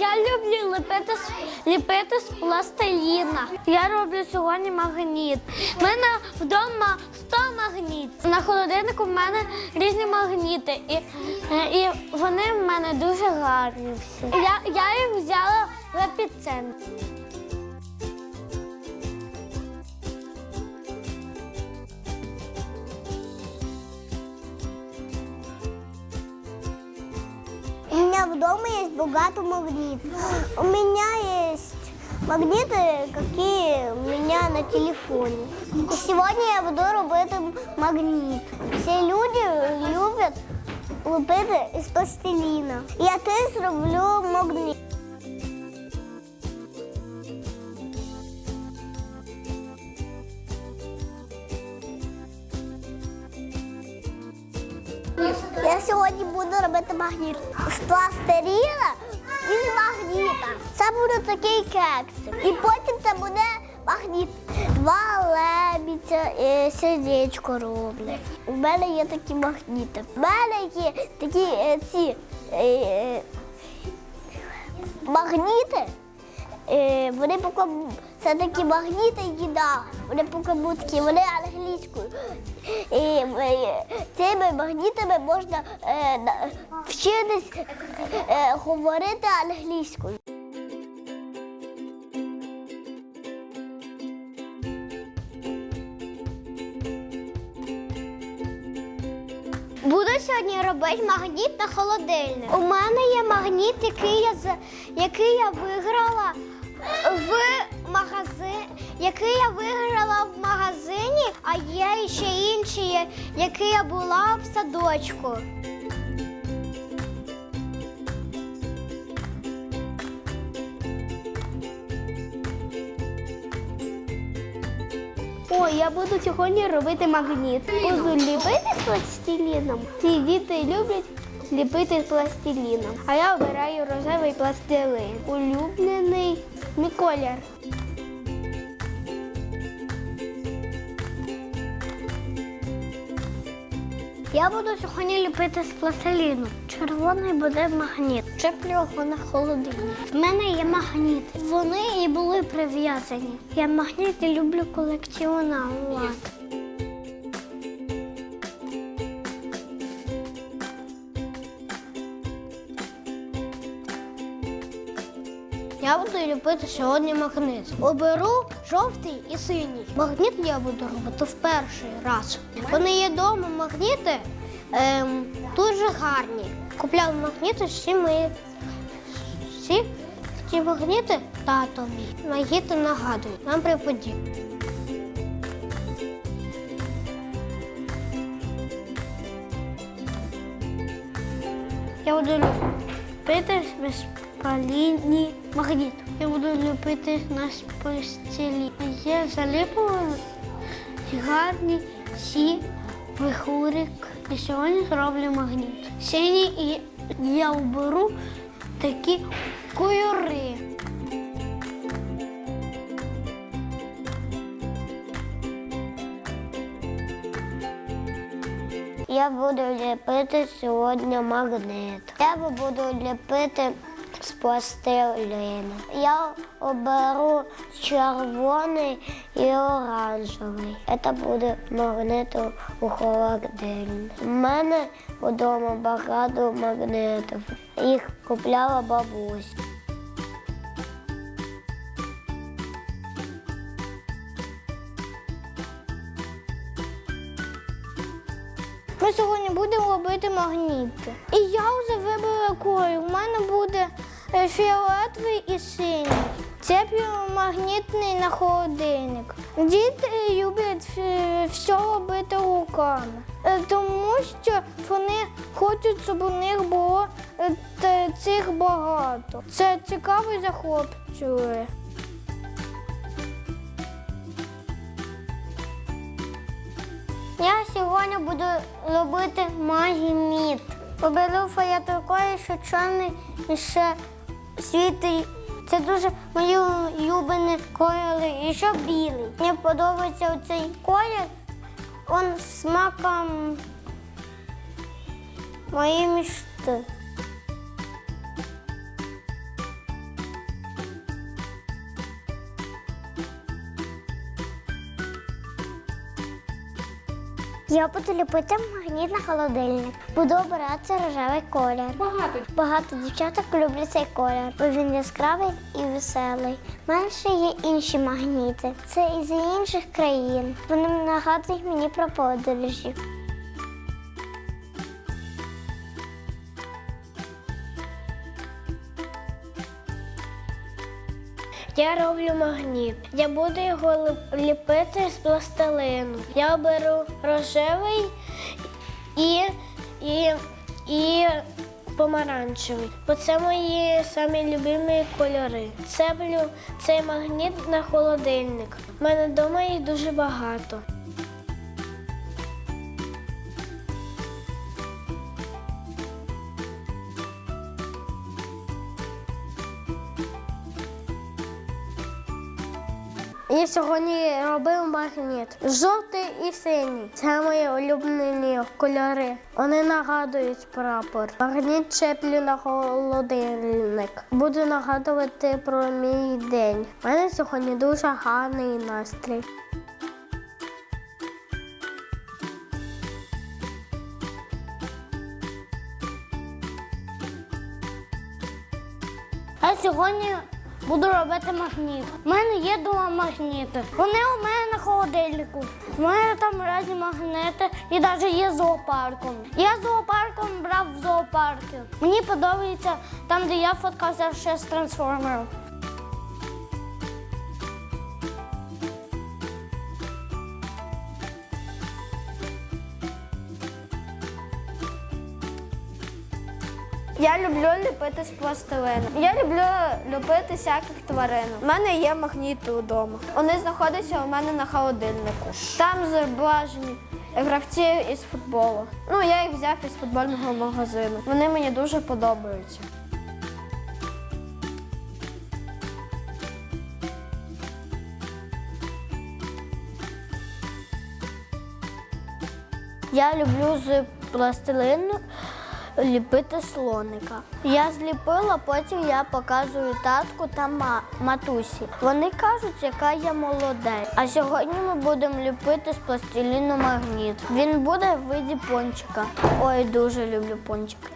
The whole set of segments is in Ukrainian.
Я люблю ліпити, з- ліпити з пластиліна. Я роблю сьогодні магніт. У мене вдома 100 магнітів. На холодильнику в мене різні магніти. І, е, і вони в мене дуже гарні всі. Я, я їх взяла в епіцентр. меня дома есть богато магнитов. У меня есть магниты, какие у меня на телефоне. И сегодня я буду робити магніт. Всі люди люблять лепити із пластиліна. Я теж зроблю магніт. Я сьогодні буду робити магніт з пластиріна і з магніта. Це буде такий кексик. І потім це буде магніт. Два лебідя і сердечко роблять. У мене є такі магніти. У мене є такі е, ці е, е, магніти. Вони поки це такі магніти їда. Вони будуть вони англійською. І е, цими магнітами можна е, вчитись е, говорити англійською. Буду сьогодні робити магніт на холодильник. У мене є магніт, який я який я виграла в магазин, який я виграла в магазині, а є ще інший, який я була в садочку. Ой, я буду сьогодні робити магніт. Буду ліпити з пластиліном. Ці діти люблять ліпити з пластиліном. А я обираю рожевий пластилин. Улюблений мій колір. Я буду сьогодні ліпити з пластиліну. Червоний буде магніт. Чеплю його на холодильник. В мене є магніти. Вони і були прив'язані. Я магніти люблю колекціонувати. Я буду ліпити сьогодні магніт. Оберу жовтий і синій. Магніт я буду робити в перший раз. Вони є вдома магніти ем, дуже гарні. Купляв магніти всі мої. Всі ці магніти татові. Магніти нагадують, нам припаді. Я буду безпалінні магніт. Я буду ліпити на постілі. Є заліпувані гарні сі вихурик. І сьогодні зроблю магніт. Синій і я оберу такі кольори. Я буду ліпити сьогодні магнит. Я буду ліпити з пластилину. Я оберу червоний і оранжевий. Це буде магнит у холодильник. У мене вдома багато магнитів. Їх купляла бабуся. Ми сьогодні будемо робити магніти. І я вже вибрала колір. У мене буде фіолетовий і синій. Це магнітний на холодильник. Діти люблять все робити руками, е, тому що вони хочуть, щоб у них було е, цих багато. Це цікаво захоплює. Я сьогодні буду робити магніт. Оберу фаятуркою, що чорний і ще світлий. Це дуже мої улюблені кольори. І ще білий. Мені подобається цей колір. Він смаком моєї мечти. Я буду ліпити магніт на холодильник. Буду обирати рожевий колір. Багато. Багато дівчаток люблять цей колір, бо він яскравий і веселий. Менше є інші магніти. Це із інших країн. Вони нагадують мені про подорожі. Я роблю магніт. Я буду його ліпити з пластилину. Я беру рожевий і, і, і помаранчевий. Бо це мої самі любимі кольори. Цеплю цей магніт на холодильник. У мене вдома їх дуже багато. Я сьогодні робив магніт. Жовтий і синій. Це мої улюблені кольори. Вони нагадують прапор. Магніт чеплю на холодильник. Буду нагадувати про мій день. У мене сьогодні дуже гарний настрій. А сьогодні буду робити магніт. У мене є два магніти. Вони у мене на холодильнику. У мене там різні магнити і навіть є зоопарком. Я зоопарком брав в зоопарки. Мені подобається там, де я фоткався ще з трансформером. Я люблю ліпити з пластилину. Я люблю ліпити всяких тварин. У мене є магніти вдома. Вони знаходяться у мене на холодильнику. Там зображені гравці із футболу. Ну, я їх взяв із футбольного магазину. Вони мені дуже подобаються. Я люблю з пластилину ліпити слоника. Я зліпила, потім я показую татку та матусі. Вони кажуть, яка я молодець. А сьогодні ми будемо ліпити з пластиліну магніт. Він буде в виді пончика. Ой, дуже люблю пончики.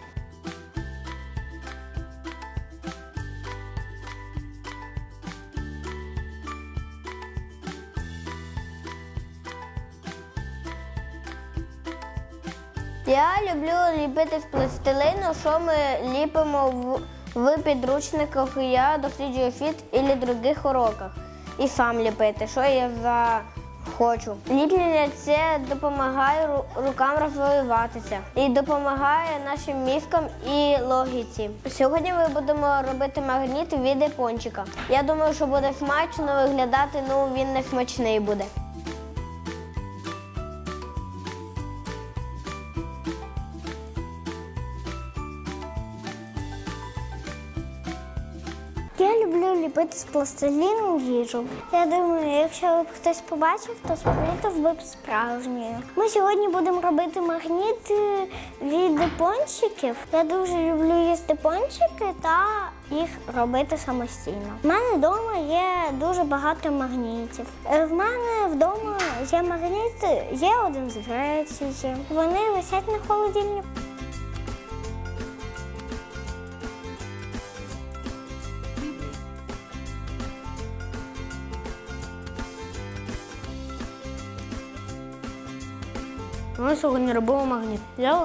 Я люблю ліпити з пластилину, що ми ліпимо в, в підручниках. Я досліджую фіт і других уроках. І сам ліпити, що я захочу. Ліплення це допомагає рукам розвиватися і допомагає нашим мізкам і логіці. Сьогодні ми будемо робити магніт в віді пончика. Я думаю, що буде смачно виглядати, ну він не смачний буде. Я люблю ліпити з пластиліну їжу. Я думаю, якщо б хтось побачив, то спомітив би б справжньою. Ми сьогодні будемо робити магніт е, від пончиків. Я дуже люблю їсти пончики та їх робити самостійно. У мене вдома є дуже багато магнітів. Е, В мене вдома є магніт, є один з Греції. Вони висять на холодильнику. Сьогодні робимо магніт. Я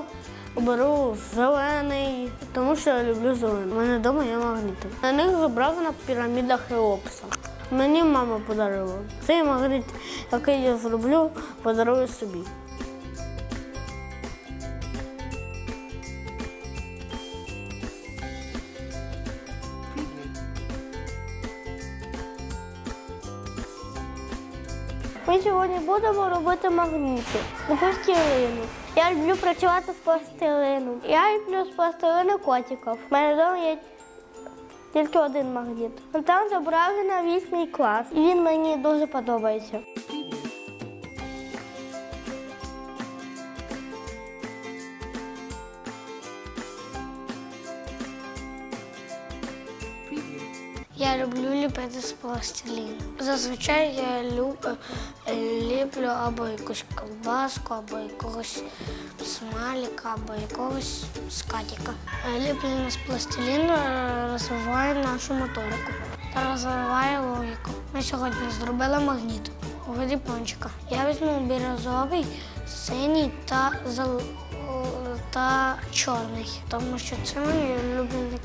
оберу зелений, тому що я люблю зелений. У мене вдома є магніти. На них зображена піраміда Хеопса. Мені мама подарила. Цей магніт, який я зроблю, подарую собі. Ми сьогодні будемо робити магніти з пластилину. Я люблю працювати з пластилином. Я люблю з пластилину котиків. У мене вдома є тільки один магніт. Там зображено вісьмий клас. І він мені дуже подобається. Я люблю ліпити з пластиліну. Зазвичай я люб- е, ліплю або якусь колбаску, або якогось смаліка, або якогось скатіка. Е, Ліплення з пластиліну е, розвиває нашу моторику та розвиває логіку. Ми сьогодні зробили магніт у виді пончика. Я візьму бірюзовий, синій та зел... та чорний, тому що це мої улюблені